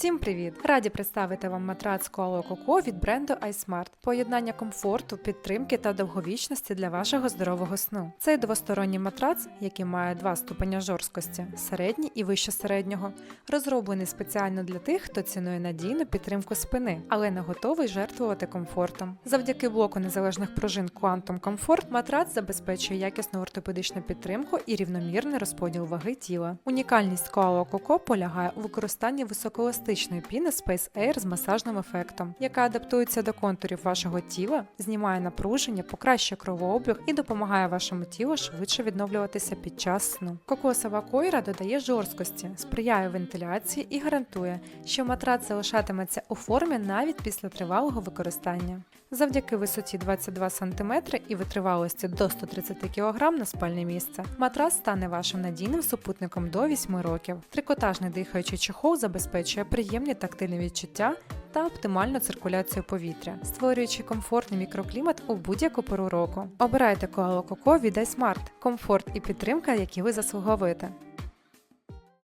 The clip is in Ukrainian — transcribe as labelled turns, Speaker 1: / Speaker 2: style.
Speaker 1: Всім привіт! Раді представити вам матрац Koalo Coco від бренду iSmart. Поєднання комфорту, підтримки та довговічності для вашого здорового сну. Цей двосторонній матрац, який має два ступеня жорсткості середній і вище середнього, розроблений спеціально для тих, хто цінує надійну підтримку спини, але не готовий жертвувати комфортом. Завдяки блоку незалежних пружин Quantum Comfort матрац забезпечує якісну ортопедичну підтримку і рівномірний розподіл ваги тіла. Унікальність Koalo Coco полягає у використанні високоеластичної піни Space Air з масажним ефектом, яка адаптується до контурів вашого тіла, знімає напруження, покращує кровообіг і допомагає вашому тілу швидше відновлюватися під час сну. Кокосова койра додає жорсткості, сприяє вентиляції і гарантує, що матрац залишатиметься у формі навіть після тривалого використання. Завдяки висоті 22 см і витривалості до 130 кг на спальне місце, матрас стане вашим надійним супутником до 8 років. Трикотажний дихаючий чохол забезпечує приємні тактильні відчуття та оптимальну циркуляцію повітря, створюючи комфортний мікроклімат у будь-яку пору року. Обирайте коало Коко від iSmart – комфорт і підтримка, які ви заслуговуєте.